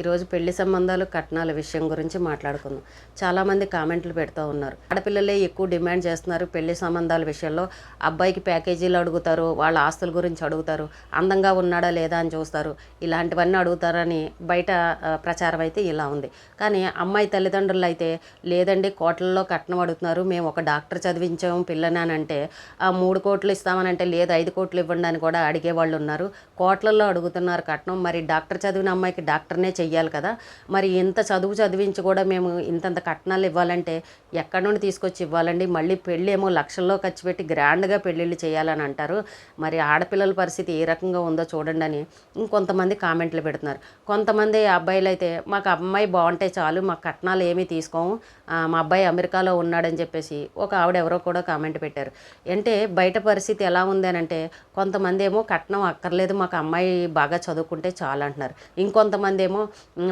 ఈరోజు పెళ్ళి సంబంధాలు కట్నాల విషయం గురించి మాట్లాడుకుందాం. చాలామంది కామెంట్లు పెడుతూ ఉన్నారు. ఆడపిల్లలే ఎక్కువ డిమాండ్ చేస్తున్నారు పెళ్ళి సంబంధాల విషయంలో. అబ్బాయికి ప్యాకేజీలు అడుగుతారు వాళ్ళ ఆస్తుల గురించి అడుగుతారు. అందంగా ఉన్నాడా లేదా అని చూస్తారు. ఇలాంటివన్నీ అడుగుతారని బయట ప్రచారం అయితే ఇలా ఉంది. కానీ అమ్మాయి తల్లిదండ్రులు అయితే లేదండి కోట్లలో కట్నం అడుగుతున్నారు. మేము ఒక డాక్టర్ చదివించాము పిల్లని అని అంటే ఆ మూడు కోట్లు ఇస్తామని అంటే లేదు ఐదు కోట్లు ఇవ్వండి అని కూడా అడిగే వాళ్ళు ఉన్నారు. కోట్లలో అడుగుతున్నారు కట్నం. మరి డాక్టర్ చదివిన అమ్మాయికి డాక్టర్నే చెయ్యాలి కదా. మరి ఇంత చదువు చదివించి కూడా మేము ఇంతంత కట్నాలు ఇవ్వాలంటే ఎక్కడి నుండి తీసుకొచ్చి ఇవ్వాలండి? మళ్ళీ పెళ్ళి ఏమో లక్షల్లో ఖర్చు పెట్టి గ్రాండ్గా పెళ్ళిళ్ళు చేయాలని అంటారు. మరి ఆడపిల్లల పరిస్థితి ఏ రకంగా ఉందో చూడండి అని ఇంకొంతమంది కామెంట్లు పెడుతున్నారు. కొంతమంది అబ్బాయిలు అయితే మాకు అమ్మాయి బాగుంటే చాలు మాకు కట్నాలు ఏమీ తీసుకోము మా అబ్బాయి అమెరికాలో ఉన్నాడని చెప్పేసి ఒక ఆవిడ ఎవరో కూడా కామెంట్ పెట్టారు. అంటే బయట పరిస్థితి ఎలా ఉంది అని అంటే కొంతమంది ఏమో కట్నం అక్కర్లేదు మాకు అమ్మాయి బాగా చదువుకుంటే చాలు అంటున్నారు. ఇంకొంతమంది ఏమో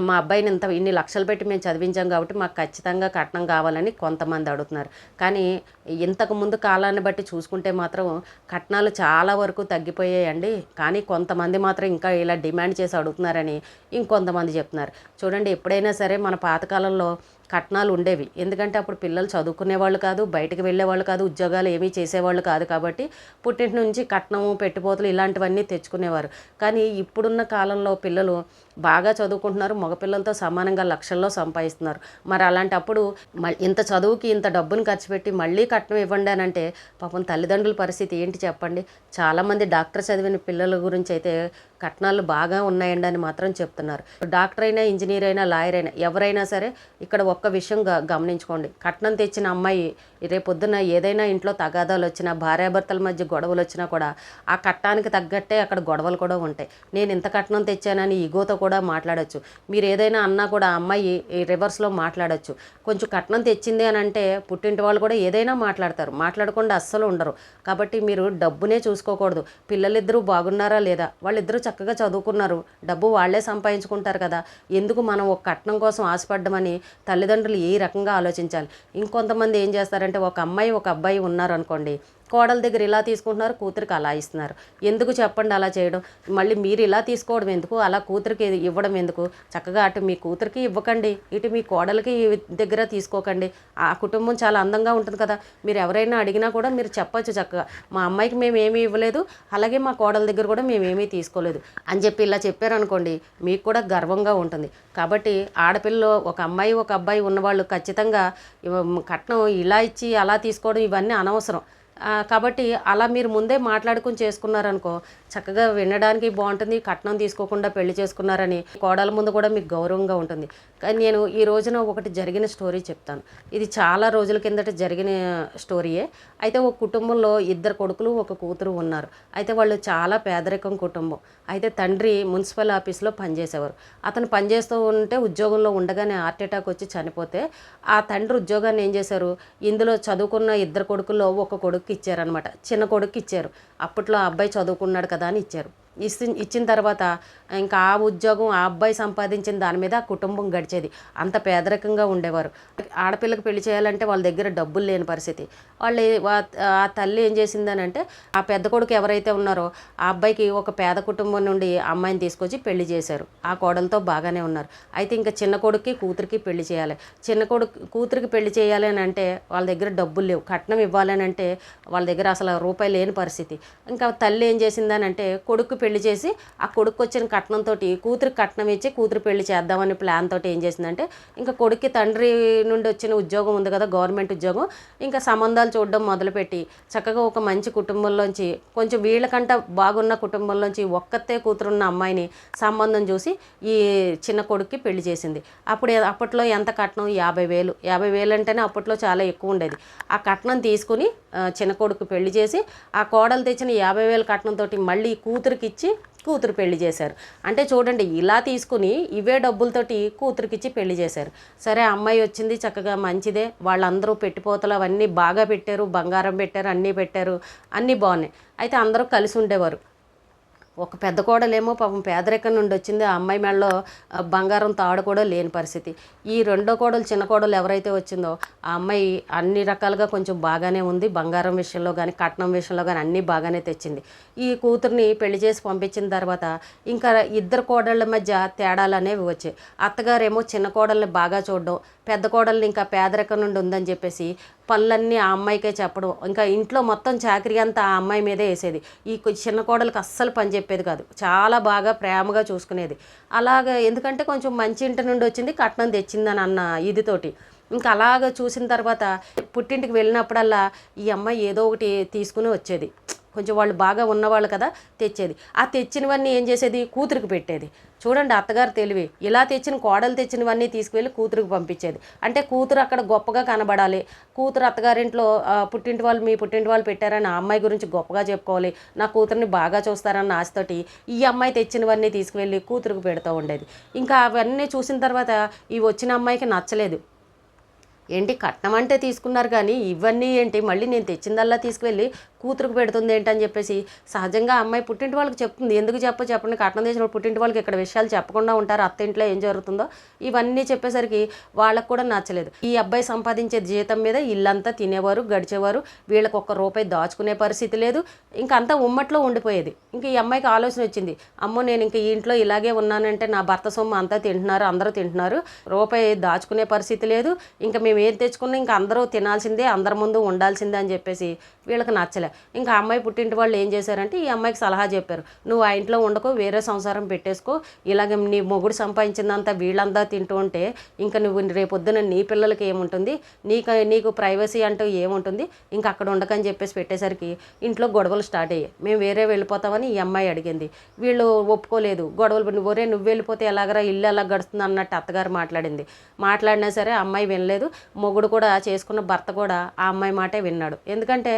మా అబ్బాయిని ఇంత ఇన్ని లక్షలు పెట్టి మేము చదివించాం కాబట్టి మాకు ఖచ్చితంగా కట్నం కావాలని కొంతమంది అడుగుతున్నారు. కానీ ఇంతకు ముందు కాలాన్ని బట్టి చూసుకుంటే మాత్రం కట్నాలు చాలా వరకు తగ్గిపోయాయండి. కానీ కొంతమంది మాత్రం ఇంకా ఇలా డిమాండ్ చేసి అడుగుతున్నారని ఇంకొంతమంది చెప్తున్నారు. చూడండి ఎప్పుడైనా సరే మన పాతకాలంలో కట్నాలు ఉండేవి. ఎందుకంటే అప్పుడు పిల్లలు చదువుకునేవాళ్ళు కాదు బయటకు వెళ్ళేవాళ్ళు కాదు ఉద్యోగాలు ఏమీ చేసేవాళ్ళు కాదు కాబట్టి పుట్టింటి నుంచి కట్నము పెట్టుబోతులు ఇలాంటివన్నీ తెచ్చుకునేవారు. కానీ ఇప్పుడున్న కాలంలో పిల్లలు బాగా చదువుకుంటున్నారు మగపిల్లలతో సమానంగా లక్షల్లో సంపాదిస్తున్నారు. మరి అలాంటప్పుడు మ- ఇంత చదువుకి ఇంత డబ్బును ఖర్చు పెట్టి మళ్ళీ కట్నం ఇవ్వండి అని అంటే పాపం తల్లిదండ్రుల పరిస్థితి ఏంటి చెప్పండి? చాలామంది డాక్టర్ చదివిన పిల్లల గురించి అయితే కట్నాలు బాగా ఉన్నాయండి అని మాత్రం చెప్తున్నారు. డాక్టర్ అయినా ఇంజనీర్ అయినా లాయర్ అయినా ఎవరైనా సరే ఇక్కడ ఒక్క విషయం గమనించుకోండి. కట్నం తెచ్చిన అమ్మాయి రేపొద్దున ఏదైనా ఇంట్లో తగాదాలు వచ్చినా భార్యాభర్తల మధ్య గొడవలు వచ్చినా కూడా ఆ కట్టానికి తగ్గట్టే అక్కడ గొడవలు కూడా ఉంటాయి. నేను ఇంత కట్నం తెచ్చానని ఈగోతో కూడా మాట్లాడచ్చు. మీరు ఏదైనా అన్నా కూడా అమ్మాయి రివర్స్లో మాట్లాడొచ్చు. కొంచెం కట్నం తెచ్చింది అని అంటే పుట్టింటి వాళ్ళు కూడా ఏదైనా మాట్లాడతారు. మాట్లాడకుండా అస్సలు ఉండరు. కాబట్టి మీరు డబ్బునే చూసుకోకూడదు. పిల్లలిద్దరూ బాగున్నారా లేదా? వాళ్ళిద్దరూ చక్కగా చదువుకున్నారు. డబ్బు వాళ్ళే సంపాదించుకుంటారు కదా. ఎందుకు మనం ఒక కట్నం కోసం ఆశపడ్డమని తల్లిదండ్రులు ఏ రకంగా ఆలోచించాలి. ఇంకొంతమంది ఏం చేస్తారంటే ఒక అమ్మాయి ఒక అబ్బాయి ఉన్నారు అనుకోండి కోడల దగ్గర ఇలా తీసుకుంటున్నారు కూతురికి అలా ఇస్తున్నారు. ఎందుకు చెప్పండి అలా చేయడం? మళ్ళీ మీరు ఇలా తీసుకోవడం ఎందుకు? అలా కూతురికి ఇవ్వడం ఎందుకు? చక్కగా అటు మీ కూతురికి ఇవ్వకండి ఇటు మీ కోడలకి దగ్గర తీసుకోకండి. ఆ కుటుంబం చాలా అందంగా ఉంటుంది కదా. మీరు ఎవరైనా అడిగినా కూడా మీరు చెప్పొచ్చు చక్కగా. మా అమ్మాయికి మేము ఏమీ ఇవ్వలేదు అలాగే మా కోడల దగ్గర కూడా మేము ఏమీ తీసుకోలేదు అని చెప్పి ఇలా చెప్పారనుకోండి మీకు కూడా గర్వంగా ఉంటుంది. కాబట్టి ఆడపిల్లలు ఒక అమ్మాయి ఒక అబ్బాయి ఉన్నవాళ్ళు ఖచ్చితంగా కట్నం ఇలా ఇచ్చి అలా తీసుకోవడం ఇవన్నీ అనవసరం. కాబట్టి అలా మీరు ముందే మాట్లాడుకుని చేసుకున్నారనుకో చక్కగా వినడానికి బాగుంటుంది కట్నం తీసుకోకుండా పెళ్ళి చేసుకున్నారని కోడల ముందు కూడా మీకు గౌరవంగా ఉంటుంది. కానీ నేను ఈ రోజున ఒకటి జరిగిన స్టోరీ చెప్తాను. ఇది చాలా రోజుల కిందట జరిగిన స్టోరీయే. అయితే ఒక కుటుంబంలో ఇద్దరు కొడుకులు ఒక కూతురు ఉన్నారు. అయితే వాళ్ళు చాలా పేదరికం కుటుంబం. అయితే తండ్రి మున్సిపల్ ఆఫీస్లో పనిచేసేవారు. అతను పనిచేస్తూ ఉంటే ఉద్యోగంలో ఉండగానే హార్ట్ అటాక్ వచ్చి చనిపోతే ఆ తండ్రి ఉద్యోగాన్ని ఏం చేశారు? ఇందులో చదువుకున్న ఇద్దరు కొడుకుల్లో ఒక కొడుకు ఇచ్చారనమాట చిన్న కొడుకు ఇచ్చారు అప్పట్లో ఆ అబ్బాయి చదువుకున్నాడు కదా అని ఇచ్చారు. ఇచ్చి ఇచ్చిన తర్వాత ఇంకా ఆ ఉద్యోగం ఆ అబ్బాయి సంపాదించిన దాని మీద ఆ కుటుంబం గడిచేది. అంత పేదరికంగా ఉండేవారు. ఆడపిల్లకి పెళ్ళి చేయాలంటే వాళ్ళ దగ్గర డబ్బులు లేని పరిస్థితి. వాళ్ళు ఆ తల్లి ఏం చేసిందని అంటే ఆ పెద్ద కొడుకు ఎవరైతే ఉన్నారో ఆ అబ్బాయికి ఒక పేద కుటుంబం నుండి అమ్మాయిని తీసుకొచ్చి పెళ్ళి చేశారు. ఆ కోడలతో బాగానే ఉన్నారు. అయితే ఇంకా చిన్న కొడుక్కి కూతురికి పెళ్ళి చేయాలి. చిన్న కొడుకు కూతురికి పెళ్ళి చేయాలి అని అంటే వాళ్ళ దగ్గర డబ్బులు లేవు. కట్నం ఇవ్వాలని అంటే వాళ్ళ దగ్గర అసలు రూపాయి లేని పరిస్థితి. ఇంకా తల్లి ఏం చేసిందని అంటే కొడుకు పెళ్ళి పెళ్ళి చేసి ఆ కొడుకు వచ్చిన కట్నంతో కూతురికి కట్నం ఇచ్చి కూతురు పెళ్ళి చేద్దామని ప్లాన్ తోటి ఏం చేసిందంటే ఇంకా కొడుక్కి తండ్రి నుండి వచ్చిన ఉద్యోగం ఉంది కదా గవర్నమెంట్ ఉద్యోగం ఇంకా సంబంధాలు చూడడం మొదలుపెట్టి చక్కగా ఒక మంచి కుటుంబంలోంచి కొంచెం వీళ్ళకంట బాగున్న కుటుంబంలోంచి ఒక్కతే కూతురున్న అమ్మాయిని సంబంధం చూసి ఈ చిన్న కొడుక్కి పెళ్ళి చేసింది. అప్పుడు అప్పట్లో ఎంత కట్నం? యాభై వేలు. యాభై వేలు అంటేనే అప్పట్లో చాలా ఎక్కువ ఉండేది. ఆ కట్నం తీసుకుని చిన్న కొడుకు పెళ్ళి చేసి ఆ కోడలు తెచ్చిన యాభై వేల కట్నంతో మళ్ళీ కూతురికి ఇచ్చి కూతురు పెళ్ళి చేశారు. అంటే చూడండి ఇలా తీసుకుని ఇవే డబ్బులతోటి కూతురికిచ్చి పెళ్ళి చేశారు. సరే అమ్మాయి వచ్చింది చక్కగా మంచిదే. వాళ్ళందరూ పెట్టిపోతలు అవన్నీ బాగా పెట్టారు బంగారం పెట్టారు అన్నీ పెట్టారు అన్నీ బాగున్నాయి. అయితే అందరూ కలిసి ఉండేవారు. ఒక పెద్ద కోడలేమో పాపం పేదరికం నుండి వచ్చింది. ఆ అమ్మాయి మెడలో బంగారం తాడు కూడా లేని పరిస్థితి. ఈ రెండో కోడలు చిన్న కోడలు ఎవరైతే వచ్చిందో ఆ అమ్మాయి అన్ని రకాలుగా కొంచెం బాగానే ఉంది. బంగారం విషయంలో కానీ కట్నం విషయంలో కానీ అన్నీ బాగానే తెచ్చింది. ఈ కూతుర్ని పెళ్ళి చేసి పంపించిన తర్వాత ఇంకా ఇద్దరు కోడళ్ళ మధ్య తేడాలు అనేవి వచ్చాయి. అత్తగారేమో చిన్న కోడల్ని బాగా చూడడం పెద్ద కోడల్ని ఇంకా పేదరికం నుండి ఉందని చెప్పేసి పనులన్నీ ఆ అమ్మాయికే చెప్పడం. ఇంకా ఇంట్లో మొత్తం చాకరీ అంతా ఆ అమ్మాయి మీదే వేసేది. ఈ చిన్న కోడలికి అస్సలు పని చెప్పేది కాదు. చాలా బాగా ప్రేమగా చూసుకునేది. అలాగ ఎందుకంటే కొంచెం మంచి ఇంటి నుండి వచ్చింది కట్నం తెచ్చిందని అన్న ఇదితోటి. ఇంకా అలాగ చూసిన తర్వాత పుట్టింటికి వెళ్ళినప్పుడల్లా ఈ అమ్మాయి ఏదో ఒకటి తీసుకుని వచ్చేది. కొంచెం వాళ్ళు బాగా ఉన్నవాళ్ళు కదా తెచ్చేది. ఆ తెచ్చినవన్నీ ఏం చేసేది? కూతురికి పెట్టేది. చూడండి అత్తగారు తెలివి. ఇలా తెచ్చిన కోడలు తెచ్చినవన్నీ తీసుకువెళ్ళి కూతురికి పంపించేది. అంటే కూతురు అక్కడ గొప్పగా కనబడాలి. కూతురు అత్తగారింట్లో పుట్టింటి వాళ్ళు మీ పుట్టింటి వాళ్ళు పెట్టారని ఆ అమ్మాయి గురించి గొప్పగా చెప్పుకోవాలి. నా కూతురిని బాగా చూస్తారన్న ఆశతోటి ఈ అమ్మాయి తెచ్చినవన్నీ తీసుకువెళ్ళి కూతురికి పెడుతూ ఉండేది. ఇంకా అవన్నీ చూసిన తర్వాత ఈ వచ్చిన అమ్మాయికి నచ్చలేదు. ఏంటి కట్నం అంటే తీసుకున్నారు కానీ ఇవన్నీ ఏంటి? మళ్ళీ నేను తెచ్చిందల్లా తీసుకువెళ్ళి కూతురుకు పెడుతుంది ఏంటని చెప్పేసి. సహజంగా అమ్మాయి పుట్టింటి వాళ్ళకి చెప్తుంది. ఎందుకు చెప్ప చెప్పండి? కట్నం చేసిన పుట్టింటి వాళ్ళకి ఇక్కడ విషయాలు చెప్పకుండా ఉంటారు. అత్త ఇంట్లో ఏం జరుగుతుందో ఇవన్నీ చెప్పేసరికి వాళ్ళకు కూడా నచ్చలేదు. ఈ అబ్బాయి సంపాదించే జీతం మీద ఇల్లంతా తినేవారు గడిచేవారు. వీళ్ళకి ఒక్క రూపాయి దాచుకునే పరిస్థితి లేదు. ఇంకా అంతా ఉమ్మట్లో ఉండిపోయేది. ఇంకా ఈ అమ్మాయికి ఆలోచన వచ్చింది. అమ్మో నేను ఇంకా ఈ ఇంట్లో ఇలాగే ఉన్నానంటే నా భర్త సొమ్ము అంతా తింటున్నారు అందరూ తింటున్నారు. రూపాయి దాచుకునే పరిస్థితి లేదు. ఇంకా మేము ఏం తెచ్చుకున్నా ఇంకా అందరూ తినాల్సిందే అందరి ముందు ఉండాల్సిందే అని చెప్పేసి వీళ్ళకి నచ్చలే. ఇంకా అమ్మాయి పుట్టింటి వాళ్ళు ఏం చేశారంటే ఈ అమ్మాయికి సలహా చెప్పారు. నువ్వు ఆ ఇంట్లో ఉండకో వేరే సంసారం పెట్టేసుకో. ఇలాగ నీ మొగుడు సంపాదించిందంతా వీళ్ళంతా తింటూ ఉంటే ఇంకా నువ్వు రేపొద్దున నీ పిల్లలకి ఏముంటుంది? నీకు నీకు ప్రైవసీ అంటూ ఏముంటుంది? ఇంకా అక్కడ ఉండకని చెప్పేసి పెట్టేసరికి ఇంట్లో గొడవలు స్టార్ట్ అయ్యాయి. మేము వేరే వెళ్ళిపోతామని ఈ అమ్మాయి అడిగింది. వీళ్ళు ఒప్పుకోలేదు. గొడవలు ఒరే నువ్వు వెళ్ళిపోతే ఎలాగరా ఇల్లు ఎలా గడుస్తుంది? అన్నట్టు అత్తగారు మాట్లాడింది. మాట్లాడినా సరే అమ్మాయి వినలేదు. మొగుడు కూడా చేసుకున్న భర్త కూడా ఆ అమ్మాయి మాటే విన్నాడు. ఎందుకంటే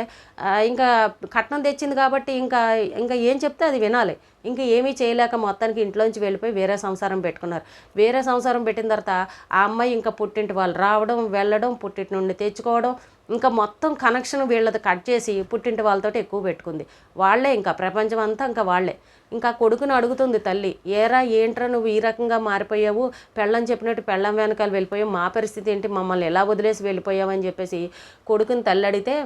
ఇంకా ఇంకా కట్నం తెచ్చింది కాబట్టి ఇంకా ఇంకా ఏం చెప్తే అది వినాలి. ఇంకా ఏమీ చేయలేక మొత్తానికి ఇంట్లోంచి వెళ్ళిపోయి వేరే సంసారం పెట్టుకున్నారు. వేరే సంసారం పెట్టిన తర్వాత ఆ అమ్మాయి ఇంకా పుట్టింటి వాళ్ళు రావడం వెళ్ళడం పుట్టింటి నుండి తెచ్చుకోవడం ఇంకా మొత్తం కనెక్షన్ వీళ్ళది కట్ చేసి పుట్టింటి వాళ్ళతోటి ఎక్కువ పెట్టుకుంది. వాళ్ళే ఇంకా ప్రపంచం అంతా ఇంకా వాళ్ళే. ఇంకా కొడుకుని అడుగుతుంది తల్లి ఏరా ఏంట్రా నువ్వు ఈ రకంగా మారిపోయావు? పెళ్ళని చెప్పినట్టు పెళ్ళం వెనకాల వెళ్ళిపోయావు? మా పరిస్థితి ఏంటి? మమ్మల్ని ఎలా వదిలేసి వెళ్ళిపోయావు? అని చెప్పేసి కొడుకుని తల్లి అడిగితే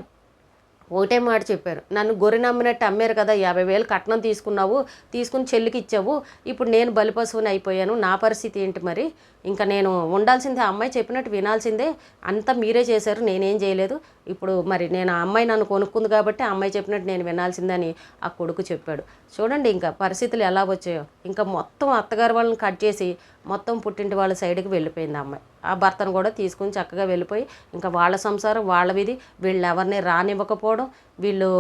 ఒకటే మాట చెప్పారు. నన్ను గొర్రె నమ్మినట్టు అమ్మారు కదా యాభై వేలు కట్నం తీసుకున్నావు తీసుకుని చెల్లికి ఇచ్చావు ఇప్పుడు నేను బలిపశువుని అయిపోయాను నా పరిస్థితి ఏంటి మరి? ఇంకా నేను ఉండాల్సిందే ఆ అమ్మాయి చెప్పినట్టు వినాల్సిందే. అంతా మీరే చేశారు నేనేం చేయలేదు. ఇప్పుడు మరి నేను ఆ అమ్మాయి నన్ను కొనుక్కుంది కాబట్టి ఆ అమ్మాయి చెప్పినట్టు నేను వినాల్సిందని ఆ కొడుకు చెప్పాడు. చూడండి ఇంకా పరిస్థితులు ఎలా వచ్చాయో. ఇంకా మొత్తం అత్తగారు వాళ్ళని కట్ చేసి మొత్తం పుట్టింటి వాళ్ళ సైడ్కి వెళ్ళిపోయింది అమ్మాయి. ఆ భర్తను కూడా తీసుకుని చక్కగా వెళ్ళిపోయి ఇంకా వాళ్ళ సంసారం వాళ్ళ విధి. వీళ్ళు ఎవరిని రానివ్వకపోవడం వీళ్ళు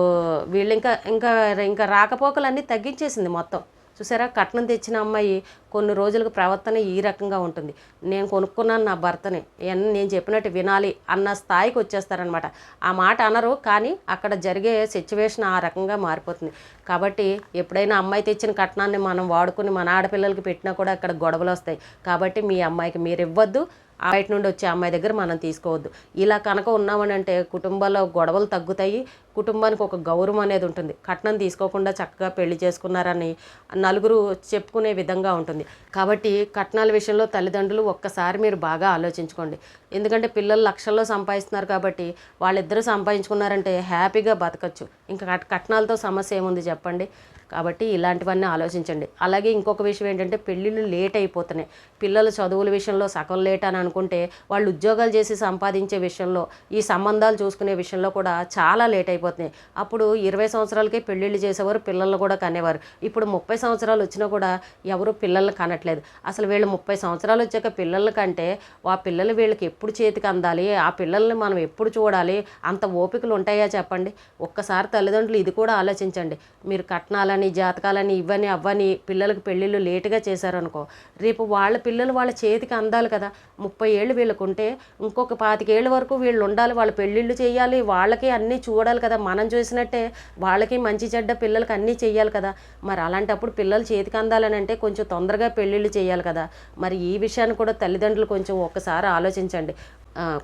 వీళ్ళు ఇంకా ఇంకా ఇంకా రాకపోకలన్నీ తగ్గించేసింది మొత్తం. చూసారా? కట్నం తెచ్చిన అమ్మాయి కొన్ని రోజులకు ప్రవర్తన ఈ రకంగా ఉంటుంది. నేను కొనుక్కున్నాను నా భర్తని. ఎన్- నేను చెప్పినట్టు వినాలి అన్న స్థాయికి వచ్చేస్తారనమాట ఆ మాట అనరు కానీ అక్కడ జరిగే సిచ్యువేషన్ ఆ రకంగా మారిపోతుంది. కాబట్టి ఎప్పుడైనా అమ్మాయి తెచ్చిన కట్నాన్ని మనం వాడుకుని మన ఆడపిల్లలకి పెట్టినా కూడా అక్కడ గొడవలు వస్తాయి. కాబట్టి మీ అమ్మాయికి మీరు ఇవ్వద్దు. ఆ బయట నుండి వచ్చే అమ్మాయి దగ్గర మనం తీసుకోవద్దు. ఇలా కనుక ఉన్నామని అంటే కుటుంబాల్లో గొడవలు తగ్గుతాయి. కుటుంబానికి ఒక గౌరవం అనేది ఉంటుంది. కట్నం తీసుకోకుండా చక్కగా పెళ్ళి చేసుకున్నారని నలుగురు చెప్పుకునే విధంగా ఉంటుంది. కాబట్టి కట్నాల విషయంలో తల్లిదండ్రులు ఒక్కసారి మీరు బాగా ఆలోచించుకోండి. ఎందుకంటే పిల్లలు లక్షల్లో సంపాదిస్తున్నారు కాబట్టి వాళ్ళిద్దరూ సంపాదించుకున్నారంటే హ్యాపీగా బతకచ్చు. ఇంకా కట్- కట్నాలతో సమస్య ఏముంది చెప్పండి? కాబట్టి ఇలాంటివన్నీ ఆలోచించండి. అలాగే ఇంకొక విషయం ఏంటంటే పెళ్ళిళ్ళు లేట్ అయిపోతున్నాయి. పిల్లల చదువుల విషయంలో సగం లేట్ అని అనుకుంటే వాళ్ళు ఉద్యోగాలు చేసి సంపాదించే విషయంలో ఈ సంబంధాలు చూసుకునే విషయంలో కూడా చాలా లేట్ అయిపోతున్నాయి. అప్పుడు ఇరవై సంవత్సరాలకే పెళ్ళిళ్ళు చేసేవారు పిల్లలు కూడా కనేవారు. ఇప్పుడు ముప్పై సంవత్సరాలు వచ్చినా కూడా ఎవరు పిల్లల్ని కనట్లేదు. అసలు వీళ్ళు ముప్పై సంవత్సరాలు వచ్చాక పిల్లల కంటే ఆ పిల్లలు వీళ్ళకి ఎప్పుడు చేతికి అందాలి? ఆ పిల్లల్ని మనం ఎప్పుడు చూడాలి? అంత ఓపికలు ఉంటాయా చెప్పండి? ఒక్కసారి తల్లిదండ్రులు ఇది కూడా ఆలోచించండి. మీరు కట్నాలని జాతకాలని ఇవని అవ్వని పిల్లలకు పెళ్ళిళ్ళు లేటుగా చేశారనుకో రేపు వాళ్ళ పిల్లలు వాళ్ళ చేతికి అందాలి కదా. ముప్పై ఏళ్ళు వీళ్ళకు ఉంటే ఇంకొక పాతికేళ్ళ వరకు వీళ్ళు ఉండాలి వాళ్ళ పెళ్ళిళ్ళు చేయాలి వాళ్ళకి అన్నీ చూడాలి కదా. మనం చూసినట్టే వాళ్ళకి మంచి చెడ్డ పిల్లలకి అన్నీ చేయాలి కదా. మరి అలాంటప్పుడు పిల్లలు చేతికి అందాలని అంటే కొంచెం తొందరగా పెళ్ళిళ్ళు చేయాలి కదా. మరి ఈ విషయాన్ని కూడా తల్లిదండ్రులు కొంచెం ఒక్కసారి ఆలోచించండి.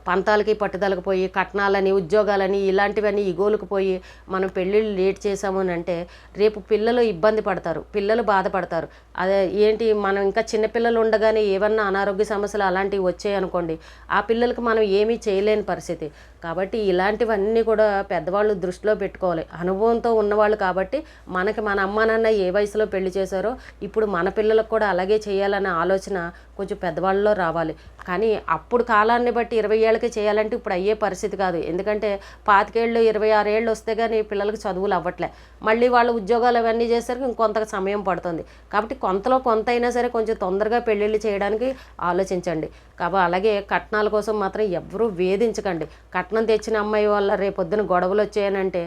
పంతాలకి పట్టుదలకు పోయి కట్నాలని ఉద్యోగాలని ఇలాంటివన్నీ ఇగోలకు పోయి మనం పెళ్ళిళ్ళు లేట్ చేసాము అని అంటే రేపు పిల్లలు ఇబ్బంది పడతారు పిల్లలు బాధపడతారు. అదే ఏంటి మనం ఇంకా చిన్నపిల్లలు ఉండగానే ఏమన్నా అనారోగ్య సమస్యలు అలాంటివి వచ్చాయి అనుకోండి ఆ పిల్లలకు మనం ఏమీ చేయలేని పరిస్థితి. కాబట్టి ఇలాంటివన్నీ కూడా పెద్దవాళ్ళు దృష్టిలో పెట్టుకోవాలి. అనుభవంతో ఉన్నవాళ్ళు కాబట్టి మనకి మన అమ్మ నాన్న ఏ వయసులో పెళ్ళి చేశారో ఇప్పుడు మన పిల్లలకు కూడా అలాగే చేయాలనే ఆలోచన కొంచెం పెద్దవాళ్ళలో రావాలి. కానీ అప్పుడు కాలాన్ని బట్టి ఇరవై ఏళ్ళకి చేయాలంటే ఇప్పుడు అయ్యే పరిస్థితి కాదు. ఎందుకంటే పాతికేళ్ళు ఇరవై ఆరు ఏళ్ళు వస్తే కానీ పిల్లలకి చదువులు అవ్వట్లే. మళ్ళీ వాళ్ళ ఉద్యోగాలు అవన్నీ చేసరికి ఇంకొంత సమయం పడుతుంది. కాబట్టి కొంతలో కొంత అయినా సరే కొంచెం తొందరగా పెళ్ళిళ్ళు చేయడానికి ఆలోచించండి. కాబట్టి అలాగే కట్నాల కోసం మాత్రం ఎవరూ వేధించకండి. కట్నం తెచ్చిన అమ్మాయి వల్ల రేపొద్దున గొడవలు వచ్చాయనంటే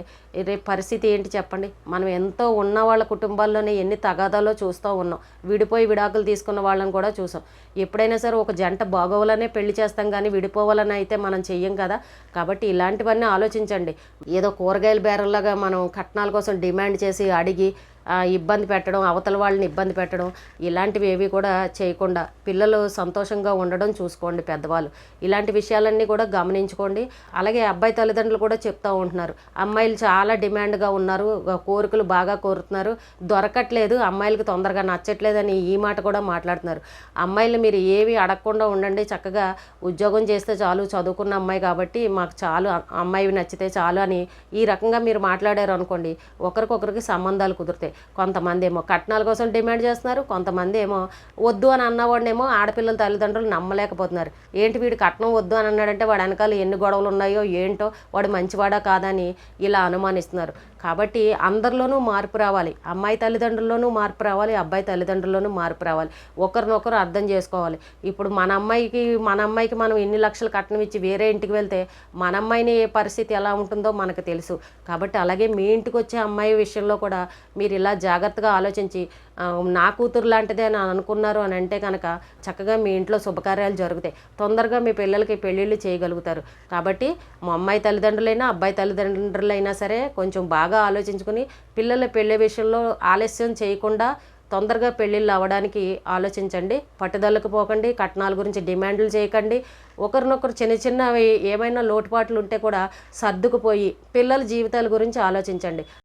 రేపు పరిస్థితి ఏంటి చెప్పండి. మనం ఎంతో ఉన్న వాళ్ళ కుటుంబాల్లోనే ఎన్ని తగాదాలో చూస్తూ ఉన్నాం. విడిపోయి విడాకులు తీసుకున్న వాళ్ళని కూడా చూసాం. ఎప్పుడైనా సరే ఒక జంట బాగోవాలనే పెళ్ళి చేస్తాం కానీ విడిపోవాలని అయితే మనం చెయ్యం కదా. కాబట్టి ఇలాంటివన్నీ ఆలోచించండి. ఏదో కూరగాయల బేరల్లాగా మనం కట్నాల కోసం డిమాండ్ చేసి అడిగి ఇబ్బంది పెట్టడం అవతల వాళ్ళని ఇబ్బంది పెట్టడం ఇలాంటివి ఏవి కూడా చేయకుండా పిల్లలు సంతోషంగా ఉండడం చూసుకోండి పెద్దవాళ్ళు. ఇలాంటి విషయాలన్నీ కూడా గమనించుకోండి. అలాగే అబ్బాయి తల్లిదండ్రులు కూడా చెప్తూ ఉంటున్నారు. అమ్మాయిలు చాలా డిమాండ్గా ఉన్నారు. కోరికలు బాగా కోరుతున్నారు. దొరకట్లేదు. అమ్మాయిలకు తొందరగా నచ్చట్లేదని ఈ మాట కూడా మాట్లాడుతున్నారు. అమ్మాయిలు మీరు ఏవి అడగకుండా ఉండండి. చక్కగా ఉద్యోగం చేస్తే చాలు చదువుకున్న అమ్మాయి కాబట్టి మాకు చాలు అమ్మాయి నచ్చితే చాలు అని ఈ రకంగా మీరు మాట్లాడారు అనుకోండి ఒకరికొకరికి సంబంధాలు కుదురుతాయి. కొంతమంది ఏమో కట్నాల కోసం డిమాండ్ చేస్తున్నారు కొంతమంది ఏమో వద్దు అని అన్నవాడినేమో ఆడపిల్లల తల్లిదండ్రులు నమ్మలేకపోతున్నారు. ఏంటి వీడు కట్నం వద్దు అని అన్నాడంటే వాడు వెనకాల ఎన్ని గొడవలు ఉన్నాయో ఏంటో వాడు మంచివాడా కాదని ఇలా అనుమానిస్తున్నారు. కాబట్టి అందరిలోనూ మార్పు రావాలి. అమ్మాయి తల్లిదండ్రుల్లోనూ మార్పు రావాలి అబ్బాయి తల్లిదండ్రుల్లోనూ మార్పు రావాలి. ఒకరినొకరు అర్థం చేసుకోవాలి. ఇప్పుడు మన అమ్మాయికి మన అమ్మాయికి మనం ఎన్ని లక్షలు కట్నం ఇచ్చి వేరే ఇంటికి వెళ్తే మన అమ్మాయిని ఏ పరిస్థితి ఎలా ఉంటుందో మనకు తెలుసు. కాబట్టి అలాగే మీ ఇంటికి వచ్చే అమ్మాయి విషయంలో కూడా మీరు ఇలా జాగ్రత్తగా ఆలోచించి నా కూతురు లాంటిదే అని అనుకున్నారు అని అంటే కనుక చక్కగా మీ ఇంట్లో శుభకార్యాలు జరుగుతాయి. తొందరగా మీ పిల్లలకి పెళ్ళిళ్ళు చేయగలుగుతారు. కాబట్టి మా అమ్మాయి తల్లిదండ్రులైనా అబ్బాయి తల్లిదండ్రులైనా సరే కొంచెం బాగా బాగా ఆలోచించుకుని పిల్లల పెళ్ళి విషయంలో ఆలస్యం చేయకుండా తొందరగా పెళ్ళిళ్ళు అవ్వడానికి ఆలోచించండి. పట్టుదలకు పోకండి. కట్నాల గురించి డిమాండ్లు చేయకండి. ఒకరినొకరు చిన్న చిన్నవి ఏమైనా లోటుపాట్లు ఉంటే కూడా సర్దుకుపోయి పిల్లల జీవితాల గురించి ఆలోచించండి.